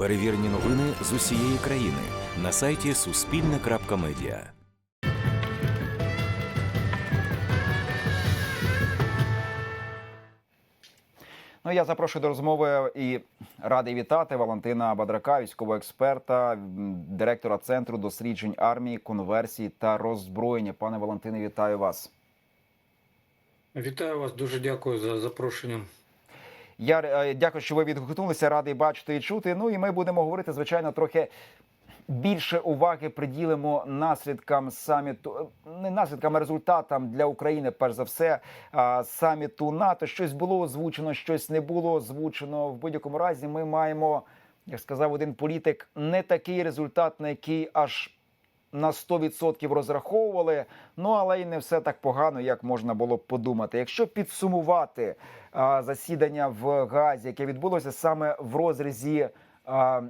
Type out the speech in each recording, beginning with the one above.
Перевірені новини з усієї країни на сайті Суспільне.Медіа. Ну, я запрошую до розмови і радий вітати Валентина Бадрака, військового експерта, директора центру досліджень армії, конверсії та роззброєння. Пане Валентине, вітаю вас. Вітаю вас, дуже дякую за запрошення. Я е, дякую, що ви відгукнулися. Радий бачити і чути. Ну і ми будемо говорити, звичайно, трохи більше уваги приділимо наслідкам саміту, не наслідкам, а результатам для України, перш за все, саміту НАТО. Щось було озвучено, щось не було озвучено. В будь-якому разі ми маємо, як сказав один політик, не такий результат, на який аж на 100% розраховували. Ну але й не все так погано, як можна було б подумати. Якщо підсумувати а, засідання в Газі, яке відбулося саме в розрізі. А,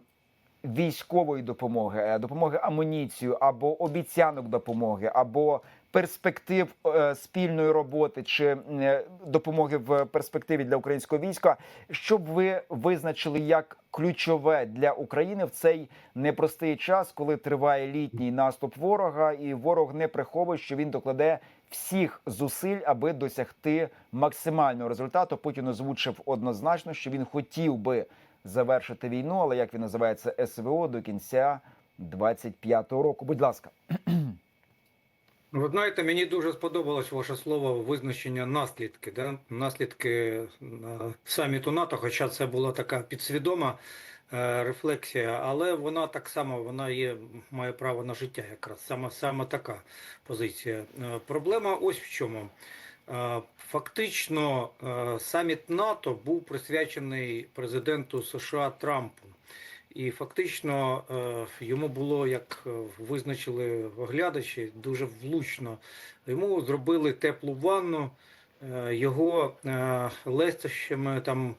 Військової допомоги, е, допомоги амуніцію або обіцянок допомоги, або перспектив е, спільної роботи чи е, допомоги в перспективі для українського війська, щоб ви визначили як ключове для України в цей непростий час, коли триває літній наступ ворога, і ворог не приховує, що він докладе всіх зусиль, аби досягти максимального результату. Путін озвучив однозначно, що він хотів би завершити війну, але як він називається СВО до кінця 25-го року. Будь ласка. Ви знаєте, мені дуже сподобалось ваше слово визначення наслідки. Да? Наслідки е, саміту НАТО, хоча це була така підсвідома е, рефлексія, але вона так само вона є, має право на життя, якраз саме, саме така позиція. Е, Проблема ось в чому. Е, Фактично, е, саміт НАТО був присвячений президенту США Трампу. І фактично е, йому було, як е, визначили оглядачі, дуже влучно. Йому зробили теплу ванну, е, його лестощами там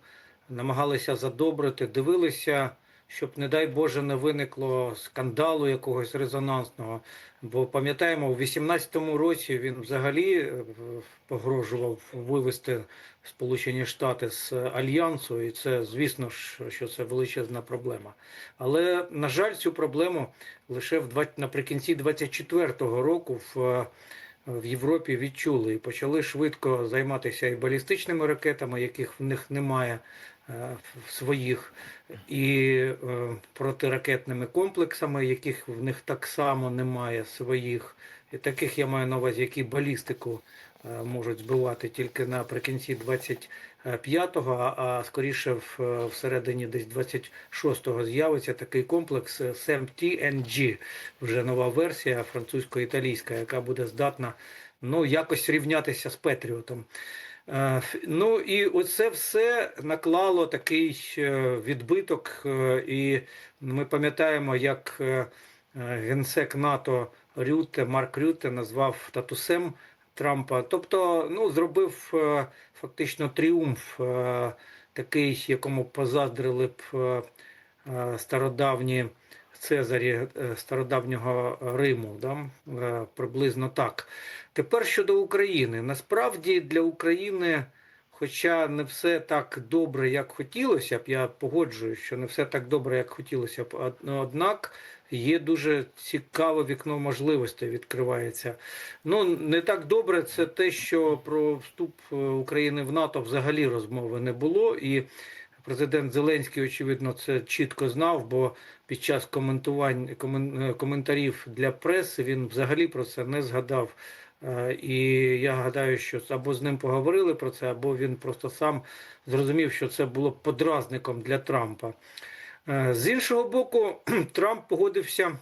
намагалися задобрити, дивилися, щоб, не дай Боже, не виникло скандалу якогось резонансного. Бо пам'ятаємо, у 18-му році він взагалі е, погрожував вивести Сполучені Штати з альянсу, і це, звісно ж, що це величезна проблема. Але на жаль, цю проблему лише в 20, наприкінці 24-го року в, в Європі відчули і почали швидко займатися і балістичними ракетами, яких в них немає е, своїх, і е, протиракетними комплексами, яких в них так само немає своїх. І таких я маю на увазі, які балістику е, можуть збивати тільки наприкінці 25-го, а, скоріше всередині десь 26-го з'явиться такий комплекс SMT-NG, вже нова версія французько-італійська, яка буде здатна ну, якось рівнятися з Петріотом. Е, Ну і оце все наклало такий е, відбиток, е, і ми пам'ятаємо, як генсек НАТО Рюте, Марк Рюте назвав татусем Трампа. Тобто, ну, зробив фактично тріумф, такий, якому позаздрили б стародавні Цезарі е, стародавнього Риму, да? е, приблизно так. Тепер щодо України. Насправді для України, хоча не все так добре, як хотілося б, я погоджуюсь, що не все так добре, як хотілося б, однак є дуже цікаве вікно можливостей відкривається. Ну, не так добре це те, що про вступ е, України в НАТО взагалі розмови не було. І президент Зеленський, очевидно, це чітко знав, бо під час коментувань е, коментарів для преси він взагалі про це не згадав. Е, І я гадаю, що або з ним поговорили про це, або він просто сам зрозумів, що це було подразником для Трампа. Е, З іншого боку, Трамп погодився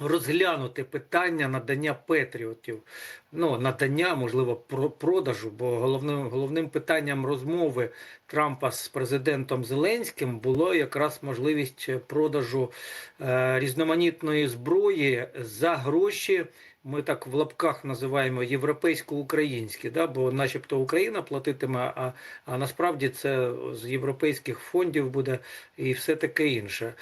розглянути питання надання патріотів. Ну, надання, можливо, про продажу, бо головним, головним питанням розмови Трампа з президентом Зеленським було якраз можливість продажу е, різноманітної зброї за гроші. Ми так в лапках називаємо європейсько-українські, да? бо начебто Україна платитиме, а, а насправді це з європейських фондів буде і все таке інше.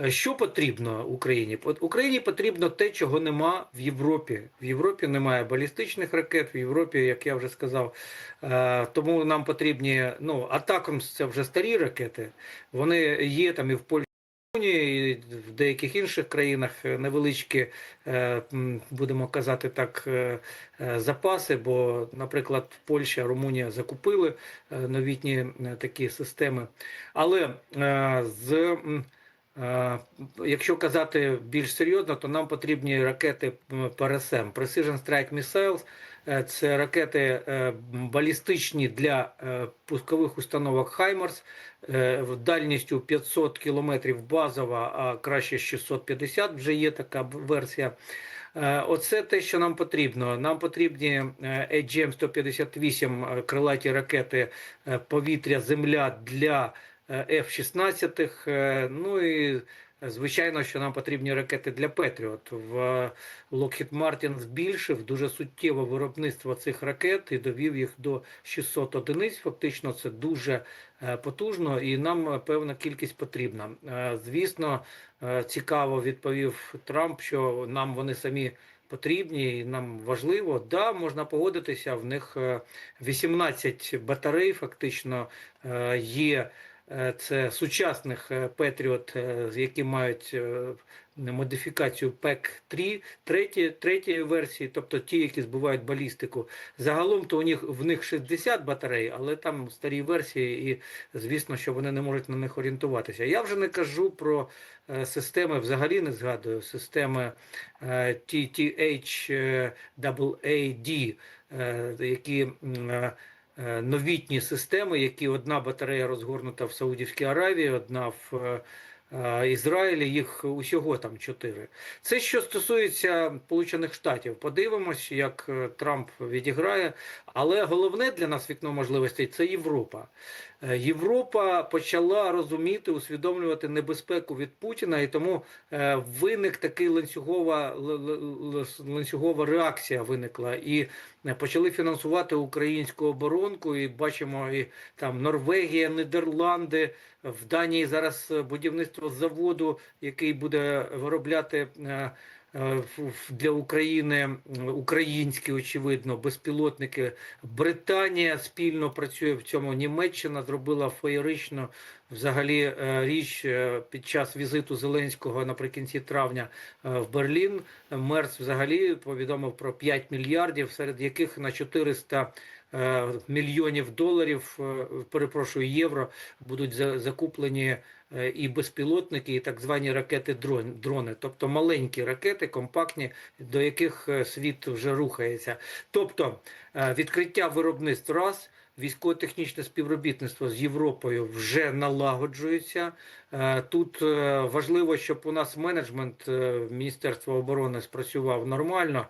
Е, Що потрібно Україні? Україні потрібно те, чого нема в Європі. В Європі немає балістичних ракет, в Європі, як я вже сказав, е, тому нам потрібні ну, атакам це вже старі ракети. Вони є там і в Польщі. І в деяких інших країнах е, невеличкі, е, будемо казати так, е, запаси. Бо, наприклад, Польща, Румунія закупили новітні такі системи. Але з якщо казати більш серйозно, то нам потрібні ракети ПРСМ Precision Strike Missiles. Е, Це ракети е, балістичні для е, пускових установок Хаймарс е, дальністю 500 кілометрів базова, а краще 650 вже є така версія. Оце те, що нам потрібно. Нам потрібні е, AGM-158 е, крилаті ракети е, повітря-земля для F-16. е, Ну і звичайно, що нам потрібні ракети для Петріот. В е, Lockheed Martin збільшив дуже суттєво виробництво цих ракет і довів їх до 600 одиниць. Фактично, це дуже е, потужно, і нам е, певна кількість потрібна. Звісно, цікаво відповів Трамп, що нам вони самі. Потрібні і нам важливо, да, можна погодитися. В них е, 18 батарей, фактично є. Е, Це сучасних е, Петріот, е, які мають модифікацію ПЕК 3 третє, третьої версії, тобто ті, які збивають балістику. Загалом то у них в них 60 батарей, але там старі версії, і звісно, що вони не можуть на них орієнтуватися. Я вже не кажу про системи, взагалі не згадую системи TTH-AAD, е, які новітні системи, які одна батарея розгорнута в Саудівській Аравії, одна в е, е, Ізраїлі, їх усього там чотири. Це що стосується Сполучених Штатів. Подивимось, як е, Трамп відіграє. Але головне для нас вікно можливостей це Європа. Е, Європа почала розуміти, усвідомлювати небезпеку від Путіна, і тому е, виник такий ланцюгова ланцюгова реакція виникла. І е, почали фінансувати українську оборонку. І бачимо, і там Норвегія, Нідерланди. В Данії зараз будівництво заводу, який буде виробляти для України українські, очевидно, безпілотники. Британія спільно працює в цьому. Німеччина зробила феєричну взагалі е, річ е, під час візиту Зеленського наприкінці травня е, в Берлін. Мерц взагалі повідомив про 5 мільярдів, серед яких на 400 е, мільйонів доларів, е, перепрошую, євро будуть за- закуплені е, і безпілотники, і так звані ракети дрони, тобто маленькі ракети, компактні, до яких е, світ вже рухається. Тобто е, відкриття виробництв раз. Військово-технічне співробітництво з Європою вже налагоджується. Е, Тут е, важливо, щоб у нас менеджмент е, Міністерства оборони спрацював нормально, е,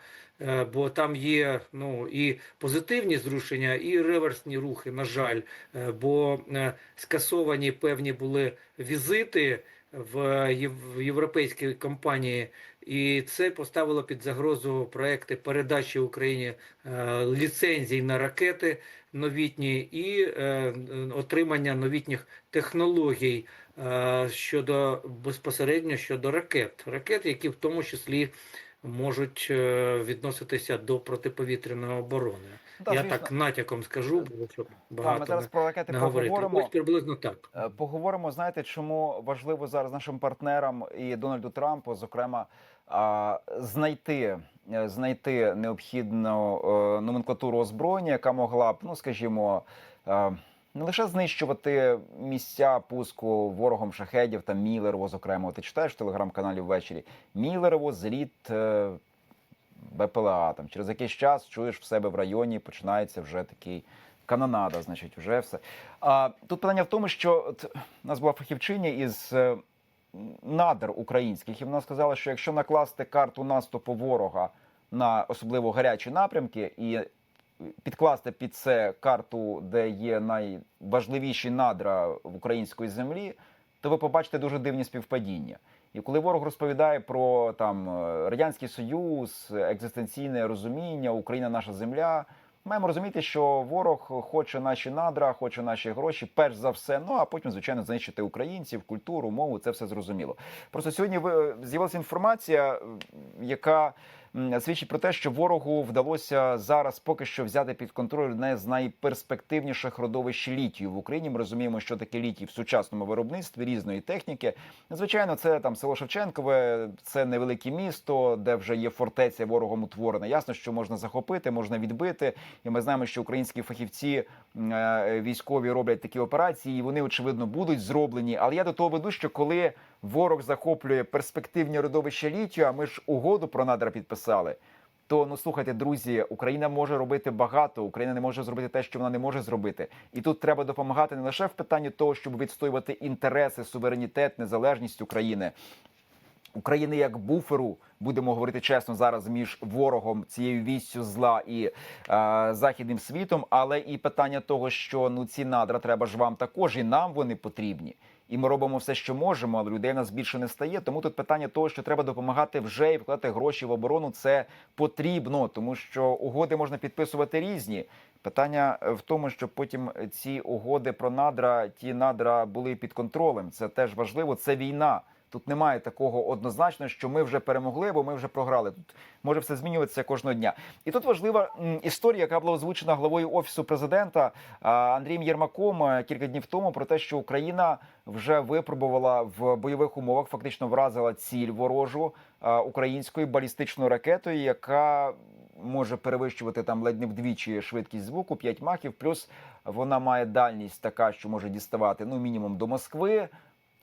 бо там є ну і позитивні зрушення, і реверсні рухи. На жаль, Е, бо е, скасовані певні були візити в єв- в європейські компанії, і це поставило під загрозу проекти передачі Україні е, ліцензій на ракети новітні і е, отримання новітніх технологій е, щодо безпосередньо щодо ракет, ракет, які в тому числі можуть е, відноситися до протиповітряної оборони. Да, Я звісно. так натяком скажу, бо щоб Та, ми зараз не, про ракети не поговоримо. Ось приблизно так. Е, Поговоримо, знаєте, чому важливо зараз нашим партнерам і Дональду Трампу, зокрема, знайти, е, знайти необхідну е, номенклатуру озброєння, яка могла б, ну скажімо, е, не лише знищувати місця пуску ворогом шахедів та Мілерово, зокрема, ти читаєш в телеграм-каналі ввечері Мілерово, зліт е, БПЛА. Там через якийсь час чуєш в себе в районі, починається вже такий канонада, значить, вже все. А тут питання в тому, що от, у нас була фахівчиня із е, надр українських, і вона сказала, що якщо накласти карту наступу ворога на особливо гарячі напрямки і підкласти під це карту, де є найважливіші надра в української землі, то ви побачите дуже дивні співпадіння. І коли ворог розповідає про там е, радянський союз, екзистенційне розуміння, Україна наша земля. Маємо розуміти, що ворог хоче наші надра, хоче наші гроші, перш за все. Ну а потім, звичайно, знищити українців, культуру, мову. Це все зрозуміло. Просто сьогодні ви- з'явилася інформація, яка свідчить про те, що ворогу вдалося зараз поки що взяти під контроль одне з найперспективніших родовищ літію в Україні. Ми розуміємо, що таке літій в сучасному виробництві різної техніки. Звичайно, це там село Шевченкове, це невелике місто, де вже є фортеця ворогом утворена. Ясно, що можна захопити, можна відбити. І ми знаємо, що українські фахівці е, військові роблять такі операції, і вони очевидно будуть зроблені. Але я до того веду, що коли ворог захоплює перспективні родовища літію, а ми ж угоду про надра підписали. То ну слухайте, друзі, Україна може робити багато. Україна не може зробити те, що вона не може зробити. І тут треба допомагати не лише в питанні того, щоб відстоювати інтереси, суверенітет, незалежність України. України як буферу, будемо говорити чесно зараз між ворогом цією віссю зла і е, західним світом, але і питання того, що ну ці надра треба ж вам також, і нам вони потрібні. І ми робимо все, що можемо, але людей у нас більше не стає. Тому тут питання того, що треба допомагати вже і вкладати гроші в оборону, це потрібно, тому що угоди можна підписувати різні. Питання е, в тому, щоб потім ці угоди про надра, ті надра були під контролем. Це теж важливо. Це війна. Тут немає такого однозначно, що ми вже перемогли, бо ми вже програли. Тут може все змінюватися кожного дня. І тут важлива історія, яка була озвучена главою офісу президента Андрієм Єрмаком е, кілька днів тому про те, що Україна вже випробувала в бойових умовах, фактично вразила ціль ворожу українською балістичною ракетою, яка може перевищувати там ледь не вдвічі швидкість звуку, 5 махів. Плюс вона має дальність така, що може діставати ну мінімум до Москви.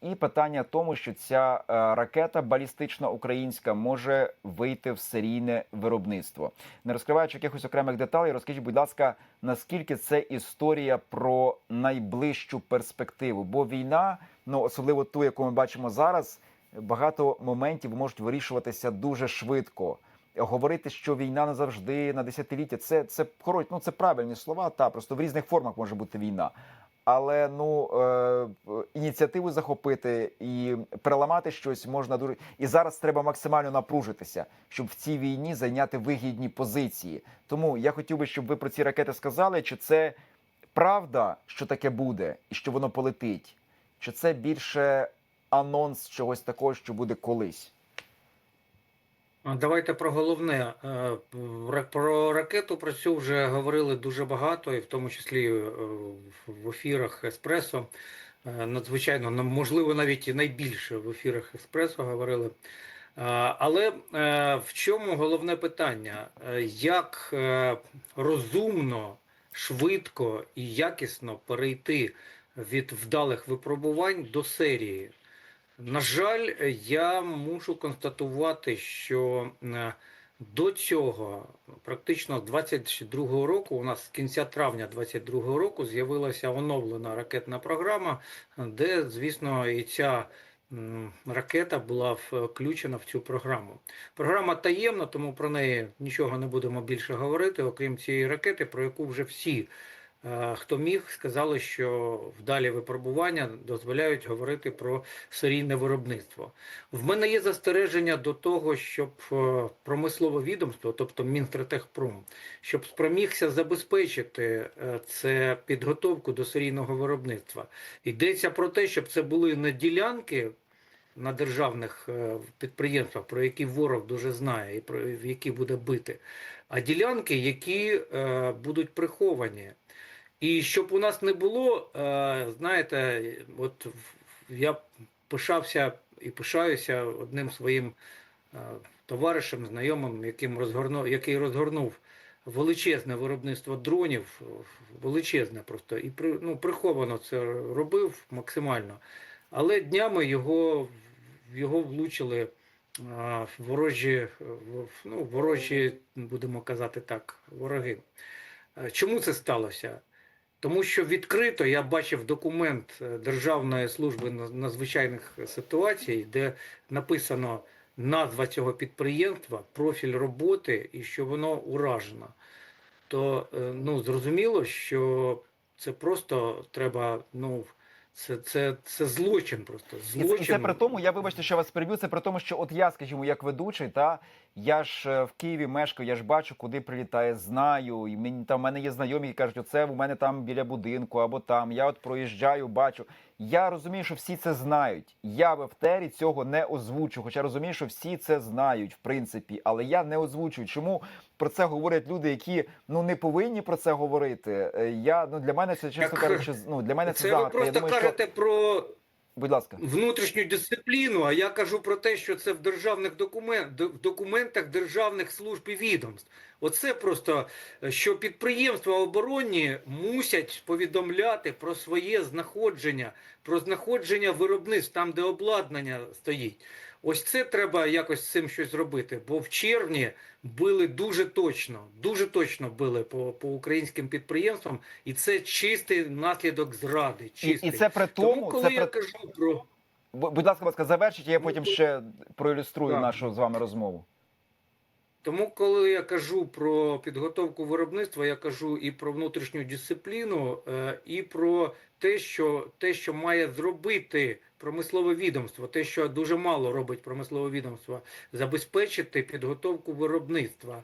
І питання в тому, що ця е, ракета балістична українська може вийти в серійне виробництво. Не розкриваючи якихось окремих деталей, розкажіть, будь ласка, наскільки це історія про найближчу перспективу? Бо війна, ну особливо ту, яку ми бачимо зараз, багато моментів можуть вирішуватися дуже швидко. Говорити, що війна назавжди на десятиліття, це це хоро- ну, це правильні слова. Та просто в різних формах може бути війна. Але ну е, ініціативу захопити і переламати щось можна дуже. І зараз треба максимально напружитися, щоб в цій війні зайняти вигідні позиції. Тому я хотів би, щоб ви про ці ракети сказали, чи це правда, що таке буде, і що воно полетить, чи це більше анонс чогось такого, що буде колись. Давайте про головне. Е, Про ракету про цю вже говорили дуже багато, і в тому числі е, в ефірах Еспресо. Е, Надзвичайно, ну, можливо, навіть найбільше в ефірах Еспресо говорили. Е, Але е, в чому головне питання? Як розумно, швидко і якісно перейти від вдалих випробувань до серії? На жаль, я мушу констатувати, що до цього, практично з 22-го року, у нас з кінця травня 22-го року з'явилася оновлена ракетна програма, де, звісно, і ця ракета була включена в цю програму. Програма таємна, тому про неї нічого не будемо більше говорити, окрім цієї ракети, про яку вже всі. Хто міг, сказали, що вдалі випробування дозволяють говорити про серійне виробництво. В мене є застереження до того, щоб е, промислове відомство, тобто Мінстратегпром, щоб спромігся забезпечити е, це підготовку до серійного виробництва. Йдеться про те, щоб це були не ділянки на державних е, підприємствах, про які ворог дуже знає і про які буде бити, а ділянки, які е, будуть приховані. І щоб у нас не було, е, знаєте, от я пишався і пишаюся одним своїм е, товаришем, знайомим, яким розгорнув, який розгорнув величезне виробництво дронів, величезне просто, і ну, приховано це робив максимально. Але днями його, його влучили а, ворожі, ну, ворожі, будемо казати так, вороги. Е, Чому це сталося? Тому що відкрито я бачив документ е, Державної служби надзвичайних ситуацій, де написано назва цього підприємства, профіль роботи і що воно уражено. То е, ну, зрозуміло, що це просто треба, ну, це, це, це злочин просто. І це, і це при тому, я вибачте, що вас переб'ю. Це при тому, що от я, скажімо, як ведучий, та я ж е, в Києві мешкаю, я ж бачу, куди прилітає, знаю. І мені там в мене є знайомі, які кажуть, оце у мене там біля будинку або там. Я от проїжджаю, бачу. Я розумію, що всі це знають. Я в ефтері цього не озвучу. Хоча розумію, що всі це знають, в принципі, але я не озвучую. Чому про це говорять люди, які ну не повинні про це говорити? Е, Я ну для мене це чесно кажучи, ну для мене це, Це ви загадка. Я думаю, думаю, що кажете про будь ласка. внутрішню дисципліну, а я кажу про те, що це в державних документ, в документах державних служб і відомств. Оце просто е, що підприємства оборонні мусять повідомляти про своє знаходження, про знаходження виробництв там, де обладнання стоїть. Ось це треба якось з цим щось зробити. Бо в червні били дуже точно, дуже точно били по, по українським підприємствам, і це чистий наслідок зради. Чистий. і це при Тому, тому, коли це я при кажу про будь ласка, будь ласка, завершіть, я потім ще проілюструю Так. нашу з вами розмову. Тому, коли я кажу про підготовку виробництва, я кажу і про внутрішню дисципліну, е, і про те, що те, що має зробити промислове відомство, те, що дуже мало робить промислове відомство, забезпечити підготовку виробництва.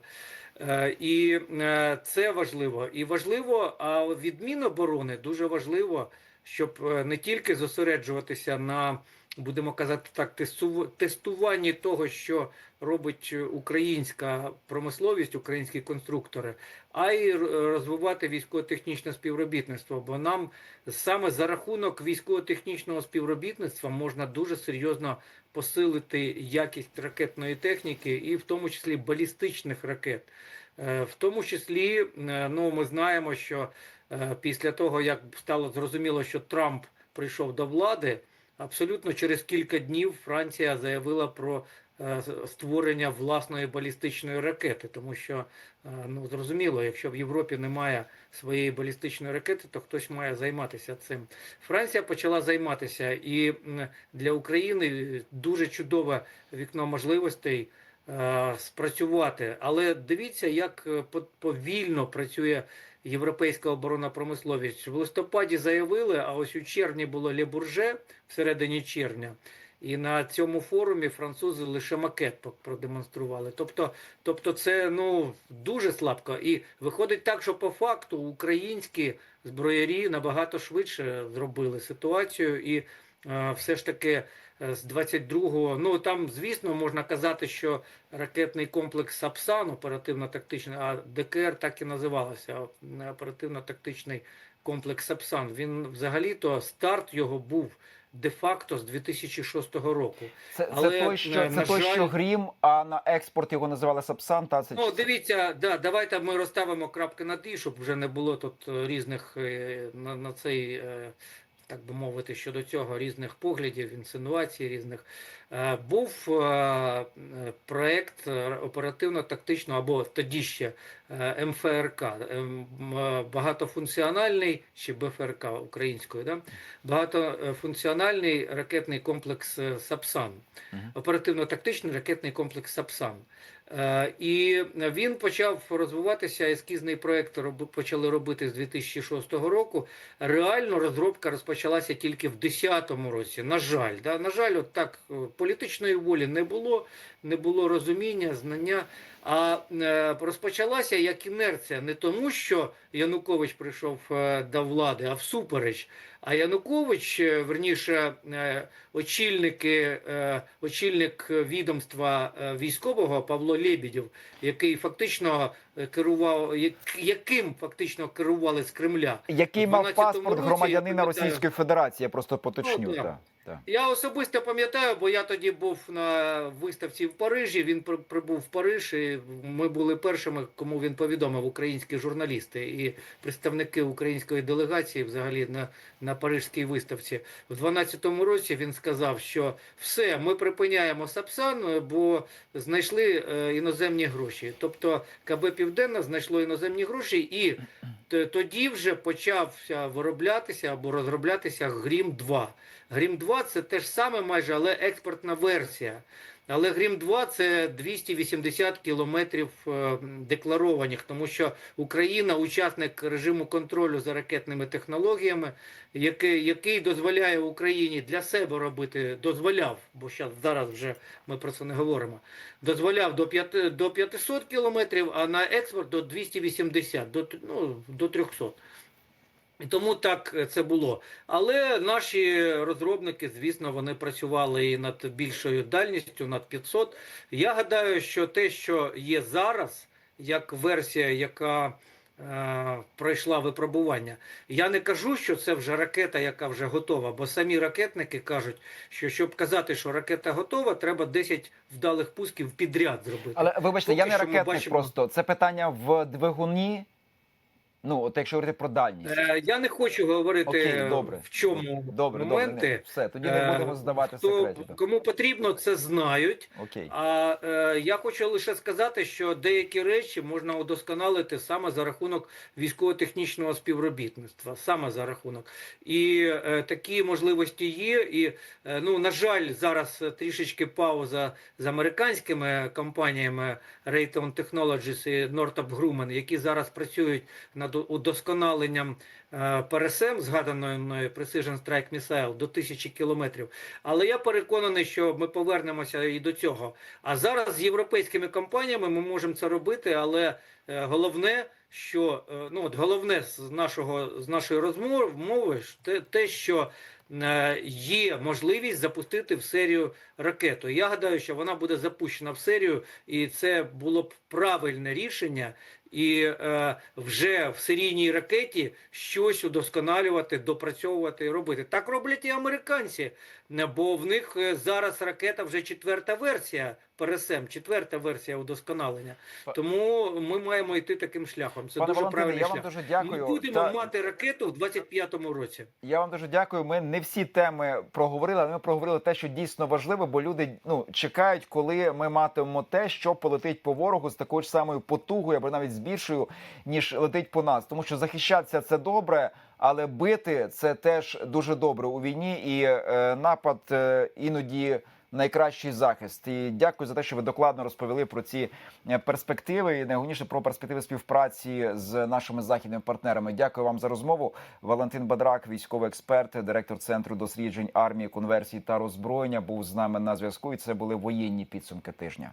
Е, І е, це важливо. І важливо, а від Міноборони дуже важливо, щоб е, не тільки зосереджуватися на, будемо казати так, тесту- тестуванні того, що робить українська промисловість, українські конструктори, а й розвивати військово-технічне співробітництво. Бо нам саме за рахунок військово-технічного співробітництва можна дуже серйозно посилити якість ракетної техніки, і в тому числі балістичних ракет. Е, В тому числі, е, ну ми знаємо, що е, після того як стало зрозуміло, що Трамп прийшов до влади, абсолютно через кілька днів Франція заявила про е, створення власної балістичної ракети, тому що е, ну зрозуміло, якщо в Європі немає своєї балістичної ракети, то хтось має займатися цим. Франція почала займатися, і для України дуже чудове вікно можливостей е, спрацювати. Але дивіться, як повільно працює європейська оборонна промисловість. В листопаді заявили, а ось у червні було Ле Бурже всередині червня. І на цьому форумі французи лише макет продемонстрували. Тобто, тобто це ну дуже слабко. І виходить так, що по факту українські зброярі набагато швидше зробили ситуацію, і все ж таки е, з 22-го, ну там, звісно, можна казати, що ракетний комплекс Сапсан, оперативно-тактичний, а ДКР так і називалося оперативно-тактичний комплекс Сапсан. Він взагалі-то старт його був де-факто з 2006 року. Це, це Але, той, що е, це на той, жаль- що грім, а на експорт його називали Сапсан. Та це Ну, дивіться, да, давайте ми розставимо крапки на ті, щоб вже не було тут е, різних на, на цей, так би мовити, щодо цього різних поглядів, інсинуацій різних. Е, Був е, е, проект оперативно-тактичного або тоді ще МФРК, багатофункціональний чи БФРК українською, да? багатофункціональний ракетний комплекс Сапсан, оперативно-тактичний ракетний комплекс Сапсан. Е, І він почав розвиватися. Ескізний проект почали робити з 2006 року. Реально розробка розпочалася тільки в 2010 році. На жаль, да? на жаль, от так е, політичної волі не було, не було розуміння, знання. А е, розпочалася як інерція не тому, що Янукович прийшов е, до влади, а всупереч. А Янукович, е, верніше, очільники, очільник відомства військового Павло Лебедєв, який фактично керував, яким фактично керували з Кремля. який мав паспорт році, громадянина Російської Федерації, я просто поточню. Ну, да. Та, та. Я особисто пам'ятаю, бо я тоді був на виставці в Парижі. Він при- прибув в Париж, і ми були першими, кому він повідомив українські журналісти і представники української делегації, взагалі на, на Парижській виставці. В 12-му році він сказав, що все, ми припиняємо Сапсан, бо знайшли е, іноземні гроші. Тобто КБ Південне знайшло іноземні гроші, і тоді вже почався вироблятися або розроблятися Грім 2. Грім 2 це те ж саме майже, але експортна версія. Але Грім 2 це 280 кілометрів е, декларованих, тому що Україна учасник режиму контролю за ракетними технологіями, який, який дозволяє Україні для себе робити, дозволяв, бо зараз вже ми про це не говоримо. Дозволяв до 5, до 500 кілометрів, а на експорт до 280, до, ну, до 300. І тому так е, це було. Але наші розробники, звісно, вони працювали і над більшою дальністю, над 500. Я гадаю, що те, що є зараз, як версія, яка е, пройшла випробування, я не кажу, що це вже ракета, яка вже готова, бо самі ракетники кажуть, що щоб казати, що ракета готова, треба 10 вдалих пусків підряд зробити. Але вибачте, я Поки не ракетник бачимо- просто. Це питання в двигуні. Ну, от якщо говорити про дальність. Е, я не хочу говорити Окей, добре. в чому Добре, моменти. добре. не- Все, тоді не Е, будемо здавати секретів. кому потрібно, це знають. Окей. А е, я хочу лише сказати, що деякі речі можна удосконалити саме за рахунок військово-технічного співробітництва, саме за рахунок. І е, такі можливості є. І е, ну на жаль, зараз трішечки пауза з американськими компаніями Raytheon Technologies і Northrop Grumman, які зараз працюють над удосконаленням е, ПРСМ, згаданої мною Precision Strike Missile, до тисячі кілометрів. Але я переконаний, що ми повернемося і до цього. А зараз з європейськими компаніями ми можемо це робити, але е, головне, що е, ну от головне з нашого з нашої розмови те, те, що є можливість запустити в серію ракету. Я гадаю, що вона буде запущена в серію, і це було б правильне рішення. І е, вже в серійній ракеті щось удосконалювати, допрацьовувати робити. Так роблять і американці, бо в них е, зараз ракета вже четверта версія ПРСМ, четверта версія удосконалення. Тому ми маємо йти таким шляхом. Це Пане дуже Валентине, правильний я вам дуже дякую. Ми будемо Та- мати ракету в 25-му році. Я вам дуже дякую. Ми не всі теми проговорили, але ми проговорили те, що дійсно важливо, бо люди ну чекають, коли ми матимемо те, що полетить по ворогу з такою ж самою потугою, або навіть з більшою, ніж летить по нас. Тому що захищатися це добре, але бити це теж дуже добре у війні, і е, напад е, іноді. Найкращий захист, і дякую за те, що ви докладно розповіли про ці е, перспективи, і найголовніше про перспективи співпраці з нашими західними партнерами. Дякую вам за розмову. Валентин Бадрак, військовий експерт, директор центру досліджень армії, конверсії та роззброєння, був з нами на зв'язку. І це були воєнні підсумки тижня.